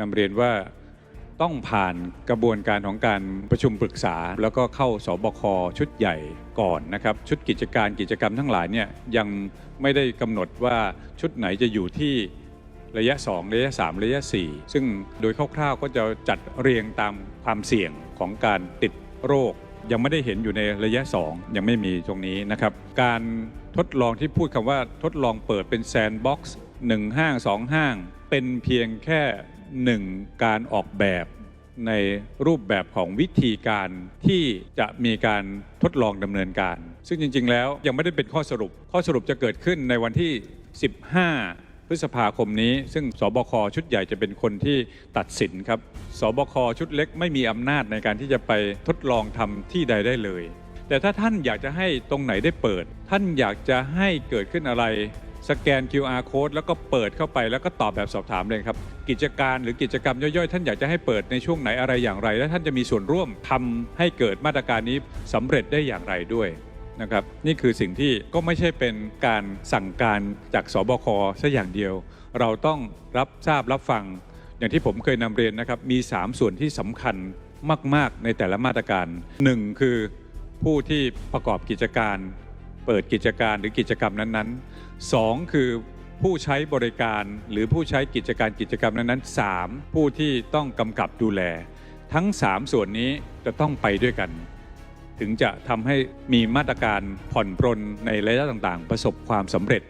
นำเรียนว่าต้องผ่านกระบวนการของการประชุมปรึกษา แล้วก็เข้าสบคชุดใหญ่ก่อนนะครับ ชุดกิจการกิจกรรมทั้งหลายเนี่ยยังไม่ได้กำหนดว่าชุดไหนจะอยู่ที่ระยะ 2 ระยะ 3 ระยะ 4 ซึ่งโดยคร่าวๆก็จะจัดเรียงตามความเสี่ยงของการติดโรค ยังไม่ได้เห็นอยู่ในระยะ 2 ยังไม่มีตรงนี้นะครับ การทดลองที่พูดคำว่าทดลองเปิดเป็นแซนด์บ็อกซ์หนึ่งห้างสองห้าง เป็นเพียงแค่ หนึ่งการออกแบบในรูปแบบของวิธีการที่จะมีการทดลองดำเนินการ ซึ่งจริง ๆ แล้วยังไม่ได้เป็นข้อสรุป ข้อสรุปจะเกิดขึ้นในวันที่ 15พฤษภาคมนี้ ซึ่งสบคชุดใหญ่จะเป็นคนที่ตัดสินครับ สบคชุดเล็กไม่มีอำนาจในการที่จะไปทดลองทำที่ใดได้เลย แต่ถ้าท่านอยากจะให้ตรงไหนได้เปิด ท่านอยากจะให้เกิดขึ้นอะไร สแกน QR code แล้วก็เปิดเข้าไปแล้วก็ตอบแบบสอบถามเลยครับ กิจการหรือกิจกรรมย่อยๆ ท่านอยากจะให้เปิดในช่วงไหนอะไรอย่างไร และท่านจะมีส่วนร่วมทำให้เกิดมาตรการนี้สำเร็จได้อย่างไรด้วยนะครับนี่คือสิ่งที่ก็ไม่ใช่เป็นการสั่งการจากสบคซะอย่างเดียว เราต้องรับทราบรับฟัง อย่างที่ผมเคยนำเรียนนะครับมี 3 ส่วนที่สำคัญมาก ๆ ในแต่ละมาตรการ 1 คือผู้ที่ประกอบกิจการ เปิดกิจการหรือกิจกรรมนั้นๆ 2 คือผู้ใช้บริการหรือผู้ใช้กิจการกิจกรรมนั้นๆ 3 ผู้ที่ต้องกำกับดูแล ทั้ง 3 ส่วนนี้จะต้องไปด้วยกัน ถึงจะทำให้มีมาตรการผ่อนปรนในระยะต่างๆ ประสบความสำเร็จ